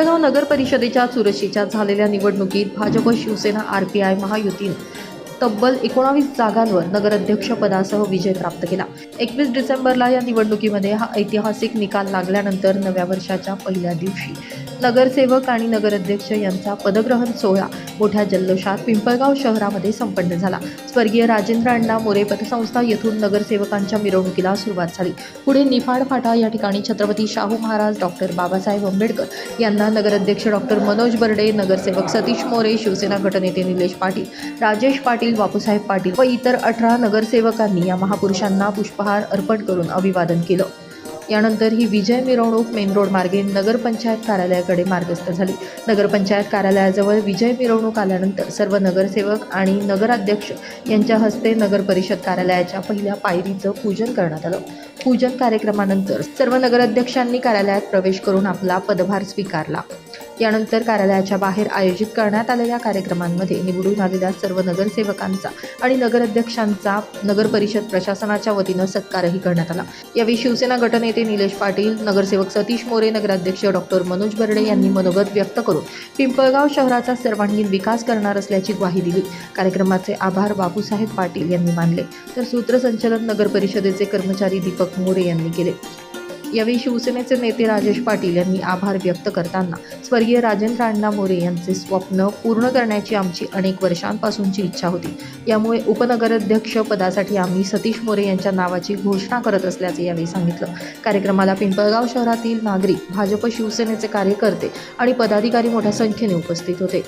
पिंपळगाव नगर परिषदेच्या चुरशीच्या झालेल्या निवडणुकीत Bhajap Shivsena R P I महायुतीनं तब्बल एकोणावीस जागांवर नगराध्यक्षपदासह विजय प्राप्त केला. एकवीस डिसेंबरला या निवडणुकीमध्ये हा ऐतिहासिक निकाल लागल्यानंतर नव्या वर्षाच्या पहिल्या दिवशी नगरसेवक आणि नगराध्यक्ष यांचा पदग्रहण सोहळा मोठ्या जल्लोषात पिंपळगाव शहरामध्ये संपन्न झाला. स्वर्गीय राजेंद्र अण्णा मोरे पतसंस्था येथून नगरसेवकांच्या मिरवणुकीला सुरुवात झाली. पुढे निफाड फाटा या ठिकाणी छत्रपती शाहू महाराज डॉक्टर बाबासाहेब आंबेडकर यांना नगराध्यक्ष डॉक्टर मनोज बर्डे नगरसेवक सतीश मोरे शिवसेना गटनेते निलेश पाटील राजेश पाटील बापूसाहेब पाटील व इतर अठरा नगरसेवकांनी या महापुरुषांना पुष्पहार अर्पण करून अभिवादन केलं. यानंतर ही विजय मिरवणूक मेन रोड मार्गे नगरपंचायत कार्यालयाकडे मार्गस्थ झाली. नगरपंचायत कार्यालयाजवळ विजय मिरवणूक आल्यानंतर सर्व नगरसेवक आणि नगराध्यक्ष यांच्या हस्ते नगर परिषद कार्यालयाच्या पहिल्या पायरीचं पूजन करण्यात आलं. पूजन कार्यक्रमानंतर सर्व नगराध्यक्षांनी कार्यालयात प्रवेश करून आपला पदभार स्वीकारला. यानंतर कार्यालयाच्या बाहेर आयोजित करण्यात आलेल्या कार्यक्रमांमध्ये निवडून आलेल्या सर्व नगरसेवकांचा आणि नगराध्यक्षांचा नगर परिषद प्रशासनाच्या वतीनं सत्कारही करण्यात आला. यावेळी शिवसेना गटनेते निलेश पाटील नगरसेवक सतीश मोरे नगराध्यक्ष डॉक्टर मनोज बर्डे यांनी मनोगत व्यक्त करून पिंपळगाव शहराचा सर्वांगीण विकास करणार असल्याची ग्वाही दिली. कार्यक्रमाचे आभार बापूसाहेब पाटील यांनी मानले. तर सूत्रसंचालन नगर परिषदेचे कर्मचारी दीपक मोरे यांनी केले. यावेळी शिवसेनेचे नेते राजेश पाटील यांनी आभार व्यक्त करताना स्वर्गीय राजेंद्र अण्णा मोरे यांचे स्वप्न पूर्ण करण्याची आमची अनेक वर्षांपासूनची इच्छा होती. यामुळे उपनगराध्यक्ष पदासाठी आम्ही सतीश मोरे यांच्या नावाची घोषणा करत असल्याचे यावेळी सांगितलं. कार्यक्रमाला पिंपळगाव शहरातील नागरिक भाजप शिवसेनेचे कार्यकर्ते आणि पदाधिकारी मोठ्या संख्येने उपस्थित होते.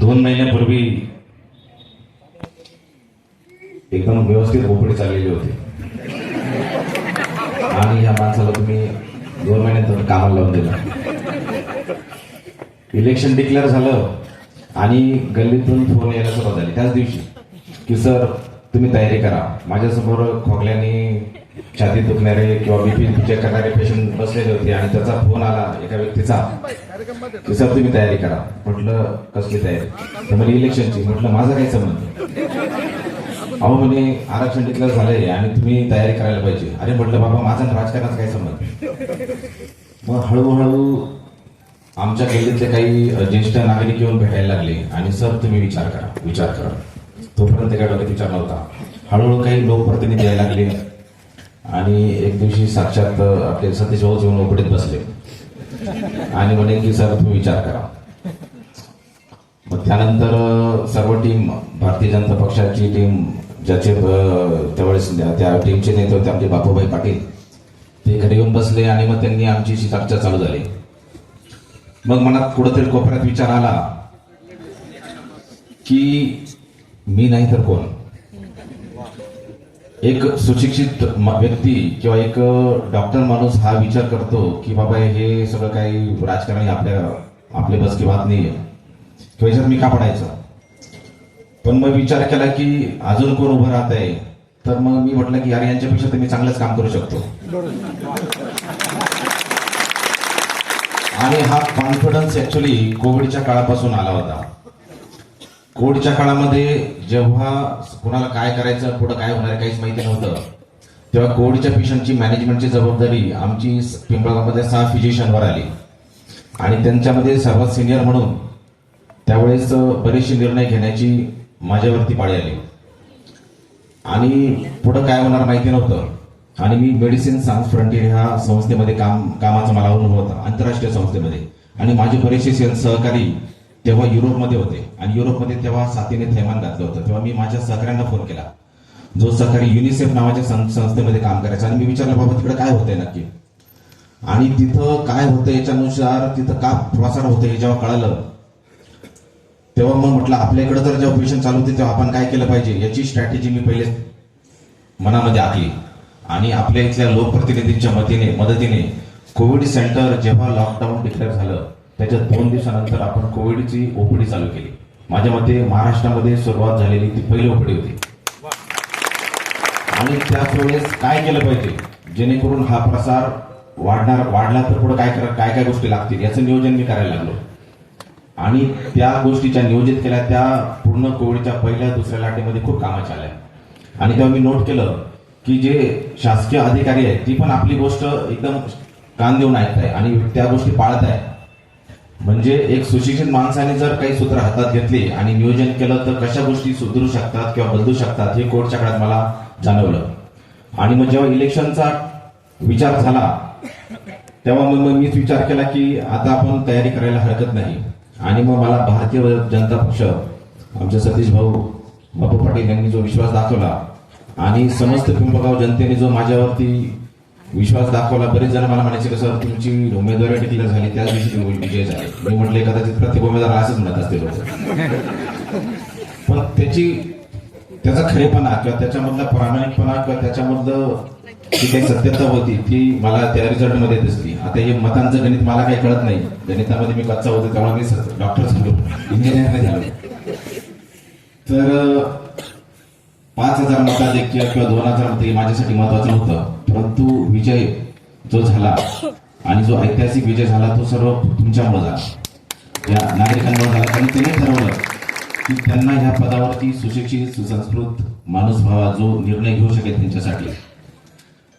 दोन महिन्यापूर्वी एकदम व्यवस्थित भोपळी चाललेली होती. आणि या माणसाला तुम्ही दोन महिन्यात कामाला लावून दिलं. इलेक्शन डिक्लेअर झालं आणि गल्लीतून फोन यायला सुरुवात झाली. त्याच दिवशी की सर तुम्ही तयारी करा. माझ्यासमोर खोकल्याने छाती दुखणारे किंवा बीपी चेक करणारे पेशंट बसलेले होते आणि त्याचा फोन आला एका व्यक्तीचा. की सर तुम्ही तयारी करा. म्हटलं कसली तयारी? म्हणजे इलेक्शनची. म्हटलं माझा काही संबंध अहो म्हणे आरक्षण डिक्लेअर झालंय आणि तुम्ही तयारी करायला पाहिजे. अरे म्हटलं बाबा माझा आणि राजकारणाचा काय संबंध मग हळूहळू आमच्या गल्लीतले काही ज्येष्ठ नागरिक येऊन भेटायला लागले आणि सर तुम्ही विचार करा विचार करा. तोपर्यंत काय डोक्यात विचार नव्हता हळूहळू काही लोकप्रतिनिधी यायला लागले. आणि एक दिवशी साक्षात आपले सतीश भाऊ येऊन ओपडीत बसले. आणि म्हणे की सर तुम्ही विचार करा. मग त्यानंतर सर्व टीम भारतीय जनता पक्षाची टीम ज्याचे त्यावेळेस त्या टीमचे नेते होते आमचे बापूभाई पाटील ते घरी येऊन बसले आणि मग त्यांनी आमची चर्चा चालू झाली. मग मनात कुठंतरी कोपऱ्यात विचार आला की मी नाही तर कोण? एक सुशिक्षित व्यक्ती किंवा एक डॉक्टर माणूस हा विचार करतो की बाबा हे सगळं काही राजकारणी आपल्या आपले बस की बात नाही किंवा याच्यात मी का पडायचं? पण मग विचार केला की अजून कोण उभं राहत आहे? तर मग मी म्हटलं की यार यांच्यापेक्षा तर मी चांगलंच काम करू शकतो. आणि हा कॉन्फिडन्स ऍक्च्युली कोविडच्या काळापासून आला होता. कोविडच्या काळामध्ये जेव्हा कुणाला काय करायचं पुढं काय होणार काहीच माहिती नव्हतं. तेव्हा कोविडच्या पेशंटची मॅनेजमेंटची जबाबदारी आमची पिंपळगावमध्ये सहा फिजिशियनवर आली. आणि त्यांच्यामध्ये सर्वात सिनियर म्हणून त्यावेळेस बरेचसे निर्णय घेण्याची माझ्यावरती पाळी आली. आणि पुढं काय होणार माहिती नव्हतं. आणि मी मेडिसिन सायन्स फ्रंटियर ह्या संस्थेमध्ये काम कामाचा मला अनुभव होता आंतरराष्ट्रीय संस्थेमध्ये. आणि माझे बरेचसे सहकारी तेव्हा युरोपमध्ये होते. आणि युरोपमध्ये तेव्हा साथीने थैमान घातलं होतं. तेव्हा मी माझ्या सहकाऱ्यांना फोन केला. जो सहकारी युनिसेफ नावाच्या सं- संस्थेमध्ये काम करायचा. आणि मी विचारलं बाबा तिकडे काय होतंय नक्की? आणि तिथं काय होतं याच्यानुसार तिथं का प्रसार होतं हे जेव्हा कळालं तेव्हा मग म्हटलं आपल्याकडे जर जेव्हा पेशंट चालू होते तेव्हा आपण काय केलं पाहिजे? याची स्ट्रॅटेजी मी पहिले मनामध्ये आखली. आणि आपल्या इथल्या लोकप्रतिनिधींच्या मतीने मदतीने कोविड सेंटर जेव्हा लॉकडाऊन डिक्लेअर झालं त्याच्यात दोन दिवसानंतर आपण कोविडची ओपीडी चालू केली. माझ्या मते महाराष्ट्रामध्ये सुरुवात झालेली ती पहिली ओपीडी होती. आणि त्याच वेळेस काय केलं पाहिजे? जेणेकरून हा प्रसार वाढणार वाढला तर पुढे काय काय काय गोष्टी लागतील याचं नियोजन मी करायला लागलो. आणि त्या गोष्टीच्या नियोजित केल्या त्या पूर्ण कोविडच्या पहिल्या दुसऱ्या लाटेमध्ये खूप कामाच्या आल्या आणि तेव्हा मी नोट केलं की जे शासकीय अधिकारी आहेत ती पण आपली गोष्ट एकदम कान देऊन ऐकत आहे आणि त्या गोष्टी पाळत आहे म्हणजे एक सुशिक्षित माणसाने जर काही सूत्र हातात घेतली आणि नियोजन केलं तर कशा गोष्टी सुधरू शकतात किंवा बदलू शकतात हे कोर्टच्या काळात मला जाणवलं. आणि मग जेव्हा इलेक्शनचा विचार झाला तेव्हा मग मीच विचार केला की आता आपण तयारी करायला हरकत नाही. आणि मग मला भारतीय जनता पक्ष आमचे सतीश भाऊ बापू पाटील यांनी जो विश्वास दाखवला आणि समस्त पिंपगाव जनतेने जो माझ्यावरती विश्वास दाखवला बरेच जण मला म्हणायचे कसं तुमची उमेदवारी डिक्लेअर झाली त्याच दिवशी तुम्ही विजय झाले. मी म्हटले कदाचित प्रत्येक उमेदवार असंच म्हणत असते लोक हो. पण त्याची त्याचा खरेपणा किंवा त्याच्यामधला प्रामाणिकपणा किंवा त्याच्यामधलं जी काही सत्यता होती ती मला त्या रिझल्टमध्ये दिसली. आता हे मतांचं गणित मला काही कळत नाही. गणितामध्ये मी कच्चा होतो त्यामुळे मी डॉक्टर झालो इंजिनियर नाही झालो. तर पाच हजार मताधिक्य किंवा दोन हजार मत हे माझ्यासाठी महत्वाचं होतं. परंतु विजय जो झाला आणि जो ऐतिहासिक विजय झाला तो सर्व तुमच्यामुळे झाला. या नागरिकांमुळे झाला. कारण त्यांनी ठरवलं की त्यांना ह्या पदावरती सुशिक्षित सुसंस्कृत माणूस भावा जो निर्णय घेऊ शकेल त्यांच्यासाठी.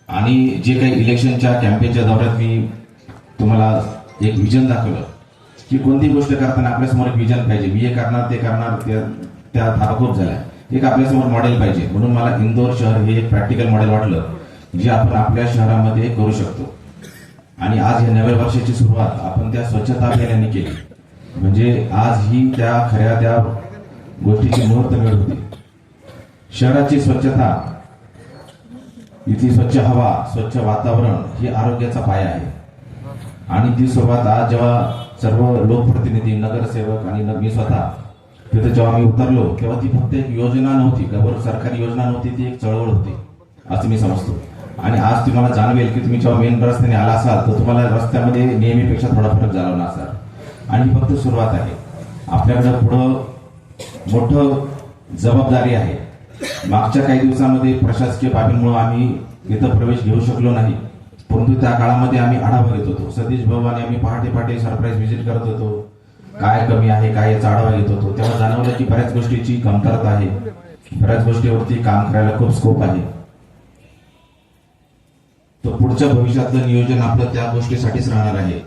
आणि जे काही इलेक्शनच्या कॅम्पेनच्या दौऱ्यात मी तुम्हाला एक विजन दाखवलं की कोणती गोष्ट करताना आपल्यासमोर एक विजन पाहिजे. मी हे करणार ते करणार त्या त्या धारा झाल्या. एक आपल्यासमोर मॉडेल पाहिजे. म्हणून मला इंदोर शहर हे एक प्रॅक्टिकल मॉडेल वाटलं. जे आपण आपल्या शहरामध्ये करू शकतो. आणि आज या नव्या वर्षाची सुरुवात आपण त्या स्वच्छता अभियानाने केली. म्हणजे आज ही त्या खऱ्या त्या गोष्टीची मुहूर्त वेळ होती. शहराची स्वच्छता इथली स्वच्छ हवा स्वच्छ वातावरण हे आरोग्याचा पाया आहे. आणि ती सुरुवात आज जेव्हा सर्व लोकप्रतिनिधी नगरसेवक आणि मी स्वतः तिथे जेव्हा मी उतरलो तेव्हा ती फक्त एक योजना नव्हती. गबर सरकारी योजना नव्हती ती एक चळवळ होती असं मी समजतो. आणि आज तुम्हाला जाणवेल की तुम्ही जेव्हा मेन रस्त्याने आला असाल तर तुम्हाला रस्त्यामध्ये नेहमीपेक्षा थोडा फरक जाणवला असाल. आणि फक्त सुरुवात आहे. आपल्याकडं पुढं मोठं जबाबदारी आहे. मागच्या काही दिवसामध्ये प्रशासकीय बाबींमुळे आम्ही इथं प्रवेश घेऊ शकलो नाही. परंतु त्या काळामध्ये आम्ही आढावा घेत होतो. सतीश भवानी आम्ही पहाटे पहाटे सरप्राईज व्हिजिट करत होतो. काय कमी आहे काय याचा आढावा घेत होतो. तेव्हा जाणवलं की बऱ्याच गोष्टीची कमतरता आहे. बऱ्याच गोष्टीवरती काम करायला खूप स्कोप आहे. तर पुढच्या भविष्यातलं नियोजन आपलं त्या गोष्टीसाठीच राहणार आहे.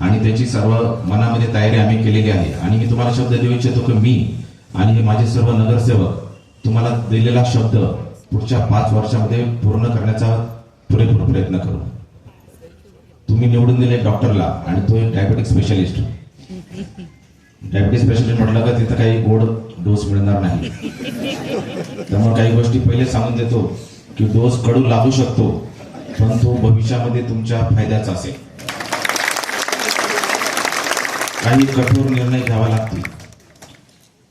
आणि त्याची सर्व मनामध्ये तयारी आम्ही केलेली आहे. आणि मी तुम्हाला शब्द देऊ इच्छितो की मी आणि हे माझे सर्व नगरसेवक तुम्हाला दिलेला शब्द पुढच्या पाच वर्षामध्ये पूर्ण करण्याचा पुरेपूर प्रयत्न करू. तुम्ही निवडून दिले डॉक्टरला आणि तो एक डायबेटिक स्पेशलिस्ट डायबिटीस स्पेशलिस्ट म्हटलं का तिथं काही गोड डोस मिळणार नाही. त्यामुळे काही गोष्टी पहिले सांगून देतो की डोस कडू लागू शकतो. पण तो भविष्यामध्ये तुमच्या फायद्याचा असेल. काही कठोर निर्णय घ्यावा लागतील.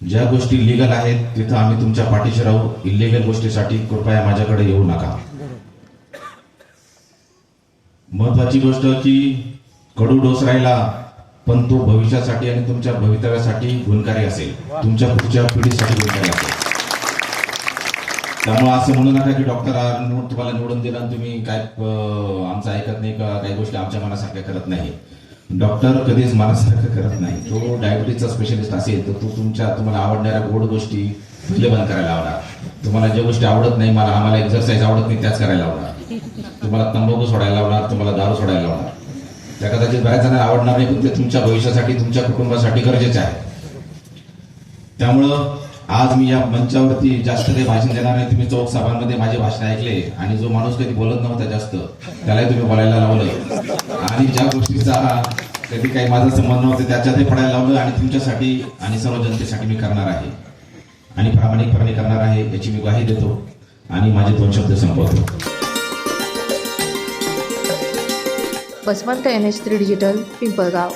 ज्या गोष्टी लिगल आहेत तिथं आम्ही तुमच्या पाठीशी राहू. इलिगल गोष्टीसाठी कृपया माझ्याकडे येऊ नका. महत्वाची गोष्ट की कडू डोस राहिला पण तो भविष्यासाठी आणि तुमच्या भवितव्यासाठी गुणकारी असेल. तुमच्या पुढच्या पिढीसाठी गुणकारी असेल. त्यामुळे असं म्हणू नका की डॉक्टर तुम्हाला निवडून दिला आणि तुम्ही काय आमचं ऐकत नाही का काही गोष्टी आमच्या मनासारख्या करत नाही. डॉक्टर कधीच मनासारखं करत नाही. तो डायबिटीजचा स्पेशलिस्ट असेल तर तो तुमच्या तुम्हाला आवडणाऱ्या गोड गोष्टी पहिले बंद करायला आवडणार तुम्हाला ज्या गोष्टी आवडत नाही मला आम्हाला एक्झरसाईज आवडत नाही त्याच करायला आवडणार तुम्हाला तंबाखू सोडायला लावणार तुम्हाला दारू सोडायला लावणार. त्या कदाचित बऱ्याच जणांना आवडणार नाही पण ते तुमच्या भविष्यासाठी तुमच्या कुटुंबासाठी गरजेचे आहे. त्यामुळं आज मी या मंचावरती जास्त काही भाषण देणार नाही. तुम्ही चौक सभांमध्ये माझे भाषण ऐकले आणि जो माणूस कधी बोलत नव्हता जास्त त्यालाही तुम्ही बोलायला लावलं. आणि ज्या गोष्टीचा कधी काही माझा संबंध नव्हता त्याच्यातही पडायला लावलं आणि तुमच्यासाठी आणि सर्व जनतेसाठी मी करणार आहे. आणि प्रामाणिकपणे करणार आहे याची मी ग्वाही देतो. आणि माझे दोन शब्द संपवतो. Baswant N H three digital Pimpalgaon.